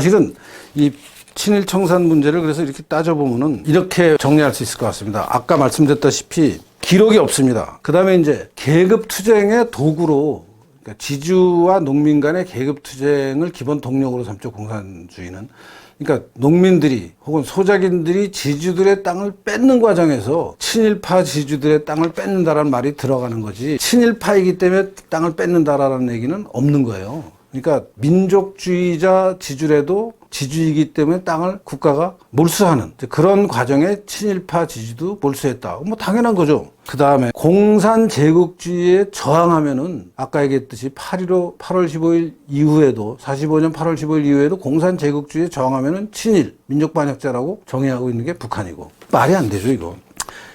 사실은 이 친일 청산 문제를 그래서 이렇게 따져보면은 이렇게 정리할 수 있을 것 같습니다. 아까 말씀드렸다시피 기록이 없습니다. 그 다음에 이제 계급 투쟁의 도구로 그러니까 지주와 농민 간의 계급 투쟁을 기본 동력으로 삼죠 공산주의는. 그러니까 농민들이 혹은 소작인들이 지주들의 땅을 뺏는 과정에서 친일파 지주들의 땅을 뺏는다라는 말이 들어가는 거지 친일파이기 때문에 땅을 뺏는다라는 얘기는 없는 거예요. 그러니까 민족주의자 지주래도 지주이기 때문에 땅을 국가가 몰수하는 그런 과정에 친일파 지주도 몰수했다. 뭐 당연한 거죠. 그 다음에 공산 제국주의에 저항하면은 아까 얘기했듯이 8.15 8월 15일 이후에도 45년 8월 15일 이후에도 공산 제국주의에 저항하면은 친일 민족 반역자라고 정의하고 있는 게 북한이고 말이 안 되죠 이거.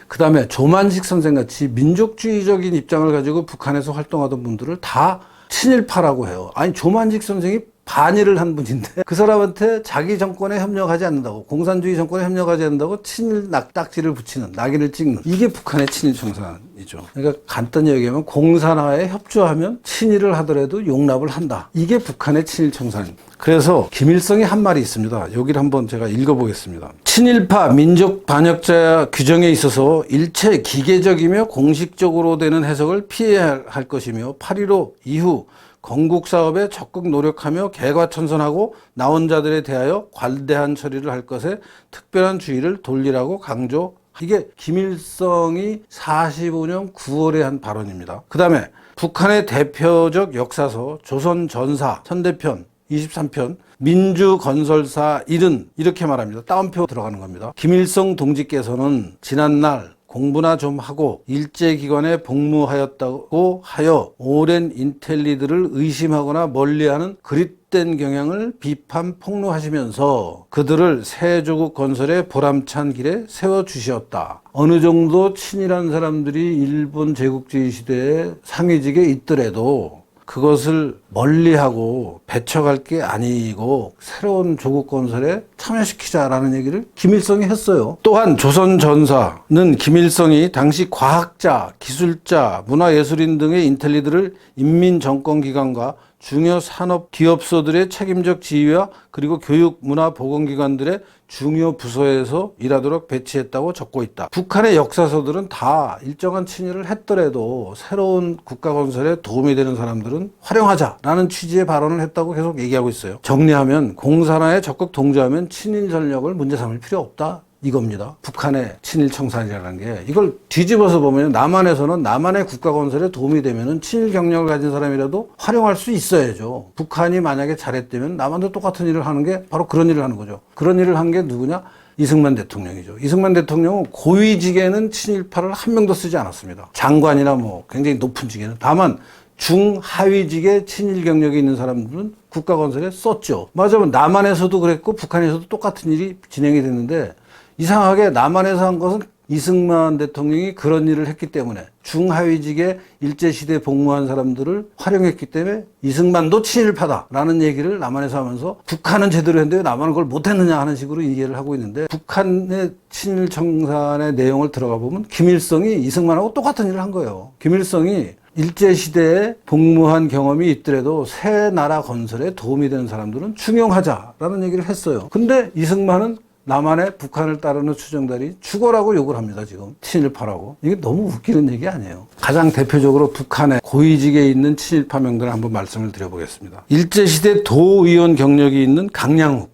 그 다음에 조만식 선생 같이 민족주의적인 입장을 가지고 북한에서 활동하던 분들을 다 친일파라고 해요. 아니 조만식 선생이 반일을 한 분인데 그 사람한테 자기 정권에 협력하지 않는다고 공산주의 정권에 협력하지 않는다고 친일 낙딱지를 붙이는 낙인을 찍는 이게 북한의 친일 청산이죠. 그러니까 간단히 얘기하면 공산화에 협조하면 친일을 하더라도 용납을 한다. 이게 북한의 친일 청산입니다. 그래서 김일성이 한 말이 있습니다. 여기를 한번 제가 읽어보겠습니다. 친일파 민족 반역자 규정에 있어서 일체 기계적이며 공식적으로 되는 해석을 피해야 할 것이며 8.15 이후 건국 사업에 적극 노력하며 개과천선하고 나온 자들에 대하여 관대한 처리를 할 것에 특별한 주의를 돌리라고 강조. 이게 김일성이 45년 9월에 한 발언입니다. 그 다음에 북한의 대표적 역사서 조선 전사 선대편 23편 민주건설사 1은 이렇게 말합니다. 따옴표 들어가는 겁니다. 김일성 동지께서는 지난날 공부나 좀 하고 일제기관에 복무하였다고 하여 오랜 인텔리들을 의심하거나 멀리하는 그릿된 경향을 비판 폭로하시면서 그들을 새 조국 건설의 보람찬 길에 세워주시었다. 어느 정도 친일한 사람들이 일본 제국주의 시대에 상위직에 있더라도 그것을 멀리하고 배척할 게 아니고 새로운 조국 건설에 참여시키자라는 얘기를 김일성이 했어요. 또한 조선 전사는 김일성이 당시 과학자, 기술자, 문화예술인 등의 인텔리들을 인민정권기관과 중요 산업 기업소들의 책임적 지휘와 그리고 교육, 문화, 보건기관들의 중요 부서에서 일하도록 배치했다고 적고 있다. 북한의 역사서들은 다 일정한 친일을 했더라도 새로운 국가 건설에 도움이 되는 사람들은 활용하자라는 취지의 발언을 했다고 계속 얘기하고 있어요. 정리하면 공산화에 적극 동조하면 친일 전력을 문제 삼을 필요 없다. 이겁니다. 북한의 친일 청산이라는 게 이걸 뒤집어서 보면 남한에서는 남한의 국가 건설에 도움이 되면은 친일 경력을 가진 사람이라도 활용할 수 있어야죠. 북한이 만약에 잘했다면 남한도 똑같은 일을 하는 게 바로 그런 일을 하는 거죠. 그런 일을 한 게 누구냐? 이승만 대통령이죠. 이승만 대통령은 고위직에는 친일파를 한 명도 쓰지 않았습니다. 장관이나 뭐 굉장히 높은 직에는 다만 중하위직에 친일 경력이 있는 사람들은 국가 건설에 썼죠. 맞아요. 남한에서도 그랬고 북한에서도 똑같은 일이 진행이 됐는데 이상하게 남한에서 한 것은 이승만 대통령이 그런 일을 했기 때문에 중하위직에 일제시대 복무한 사람들을 활용했기 때문에 이승만도 친일파다라는 얘기를 남한에서 하면서 북한은 제대로 했는데 왜 남한은 그걸 못했느냐 하는 식으로 이해를 하고 있는데 북한의 친일 청산의 내용을 들어가 보면 김일성이 이승만하고 똑같은 일을 한 거예요. 김일성이 일제시대에 복무한 경험이 있더라도 새 나라 건설에 도움이 되는 사람들은 중용하자라는 얘기를 했어요. 근데 이승만은 남한의 북한을 따르는 추정들이 죽어라고 욕을 합니다, 지금. 친일파라고. 이게 너무 웃기는 얘기 아니에요. 가장 대표적으로 북한의 고위직에 있는 친일파 명단을 한번 말씀을 드려보겠습니다. 일제시대 도의원 경력이 있는 강양욱은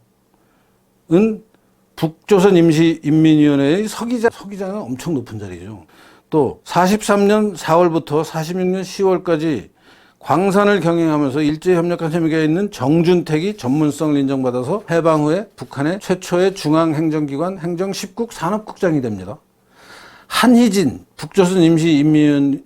북조선 임시인민위원회의 서기자, 서기자는 엄청 높은 자리죠. 또 43년 4월부터 46년 10월까지 광산을 경영하면서 일제 협력한 혐의가 있는 정준택이 전문성을 인정받아서 해방 후에 북한의 최초의 중앙행정기관 행정 10국 산업국장이 됩니다. 한희진 북조선 임시인민위원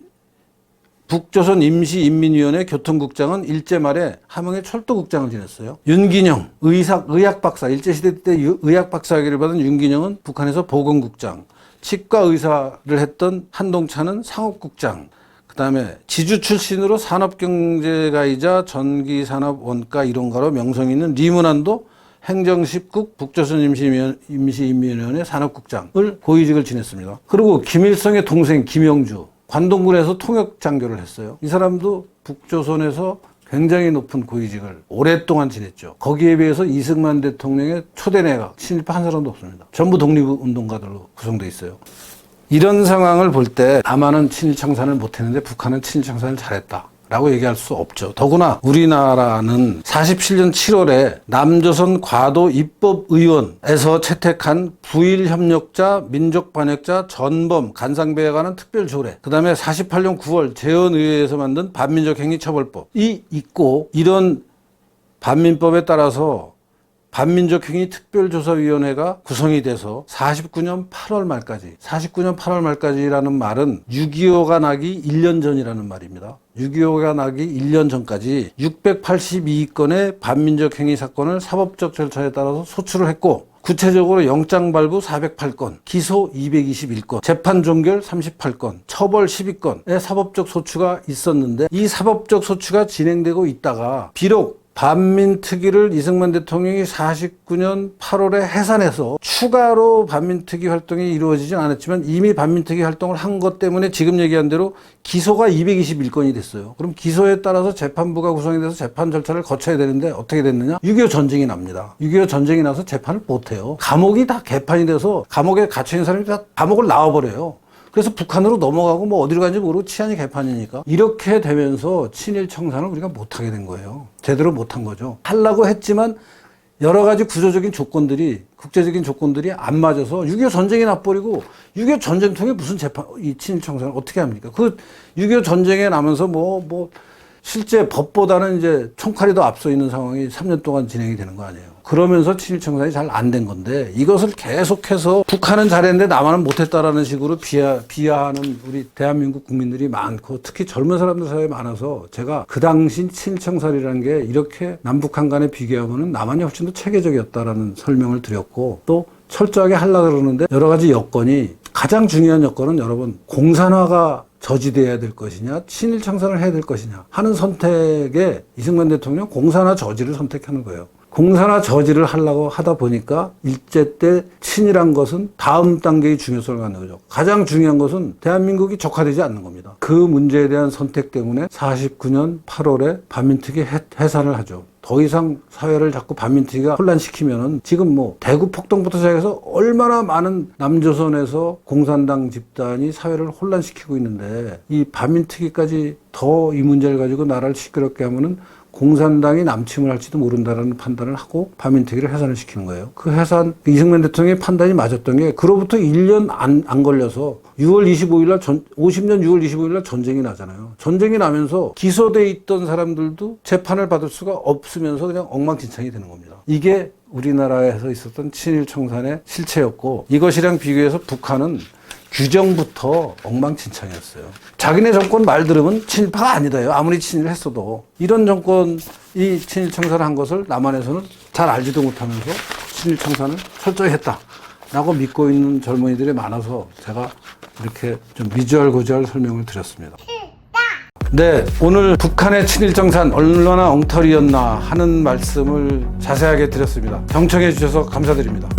북조선 임시인민위원회 교통국장은 일제 말에 함흥의 철도국장을 지냈어요. 윤기영 의사 의학 박사 일제시대 때 유- 의학 박사 학위를 받은 윤기영은 북한에서 보건국장, 치과 의사를 했던 한동찬은 상업국장, 그 다음에 지주 출신으로 산업경제가이자 전기산업 원가 이론가로 명성 있는 리문안도 행정 10국 북조선 임시인민위원회 산업국장을 고위직을 지냈습니다. 그리고 김일성의 동생 김영주 관동군에서 통역 장교를 했어요. 이 사람도 북조선에서 굉장히 높은 고위직을 오랫동안 지냈죠. 거기에 비해서 이승만 대통령의 초대 내각 친일파 한 사람도 없습니다. 전부 독립운동가들로 구성돼 있어요. 이런 상황을 볼 때 남한은 친일 청산을 못했는데 북한은 친일 청산을 잘했다. 라고 얘기할 수 없죠. 더구나 우리나라는 47년 7월에 남조선 과도 입법의원에서 채택한 부일 협력자, 민족 반역자, 전범, 간상배에 관한 특별 조례. 그 다음에 48년 9월 재헌의회에서 만든 반민족 행위 처벌법 이 있고 이런 반민법에 따라서 반민족행위 특별조사위원회가 구성이 돼서 49년 8월 말까지, 49년 8월 말까지라는 말은 6.25가 나기 1년 전이라는 말입니다. 6.25가 나기 1년 전까지 682건의 반민족행위 사건을 사법적 절차에 따라서 소추를 했고, 구체적으로 영장 발부 408건, 기소 221건, 재판 종결 38건, 처벌 12건의 사법적 소추가 있었는데 이 사법적 소추가 진행되고 있다가 비록 반민특위를 이승만 대통령이 49년 8월에 해산해서 추가로 반민특위 활동이 이루어지진 않았지만 이미 반민특위 활동을 한 것 때문에 지금 얘기한 대로 기소가 221건이 됐어요. 그럼 기소에 따라서 재판부가 구성이 돼서 재판 절차를 거쳐야 되는데 어떻게 됐느냐? 6.25 전쟁이 납니다. 6.25 전쟁이 나서 재판을 못해요. 감옥이 다 개판이 돼서 감옥에 갇혀있는 사람이 다 감옥을 나와버려요. 그래서 북한으로 넘어가고 뭐 어디로 간지 모르고 치안이 개판이니까 이렇게 되면서 친일 청산을 우리가 못하게 된 거예요. 제대로 못한 거죠. 하려고 했지만 여러 가지 구조적인 조건들이 국제적인 조건들이 안 맞아서 6.25 전쟁이 나버리고 6.25 전쟁 통해 무슨 재판 이 친일 청산을 어떻게 합니까? 그 6.25 전쟁에 나면서 뭐뭐 실제 법보다는 이제 총칼이 더 앞서 있는 상황이 3년 동안 진행이 되는 거 아니에요. 그러면서 친일 청산이 잘 안 된 건데 이것을 계속해서 북한은 잘했는데 남한은 못했다라는 식으로 비하, 비하하는 우리 대한민국 국민들이 많고 특히 젊은 사람들 사이에 많아서 제가 그 당시 친일 청산이라는 게 이렇게 남북한 간에 비교하면은 남한이 훨씬 더 체계적이었다라는 설명을 드렸고 또 철저하게 하려고 그러는데 여러 가지 여건이 가장 중요한 여건은 여러분 공산화가 저지돼야 될 것이냐, 친일 청산을 해야 될 것이냐 하는 선택에 이승만 대통령 공산화 저지를 선택하는 거예요. 공산화 저지를 하려고 하다 보니까 일제 때 친일한 것은 다음 단계의 중요성을 갖는 거죠. 가장 중요한 것은 대한민국이 적화되지 않는 겁니다. 그 문제에 대한 선택 때문에 49년 8월에 반민특위 해- 해산을 하죠. 더 이상 사회를 자꾸 반민특위가 혼란시키면은 지금 뭐 대구 폭동부터 시작해서 얼마나 많은 남조선에서 공산당 집단이 사회를 혼란시키고 있는데 이 반민특위까지 더 이 문제를 가지고 나라를 시끄럽게 하면은 공산당이 남침을 할지도 모른다라는 판단을 하고 반민특위를 해산을 시키는 거예요. 그 해산 이승만 대통령의 판단이 맞았던 게 그로부터 1년 안, 안 걸려서 6월 25일 날 전, 50년 6월 25일 날 전쟁이 나잖아요. 전쟁이 나면서 기소돼 있던 사람들도 재판을 받을 수가 없으면서 그냥 엉망진창이 되는 겁니다. 이게 우리나라에서 있었던 친일 청산의 실체였고 이것이랑 비교해서 북한은 규정부터 엉망진창이었어요. 자기네 정권 말 들으면 친일파가 아니다요. 아무리 친일 했어도. 이런 정권이 친일 청산을 한 것을 남한에서는 잘 알지도 못하면서 친일 청산을 철저히 했다. 라고 믿고 있는 젊은이들이 많아서 제가 이렇게 좀 미주알고주알 설명을 드렸습니다. 네, 오늘 북한의 친일 정산 얼마나 엉터리였나 하는 말씀을 자세하게 드렸습니다. 경청해 주셔서 감사드립니다.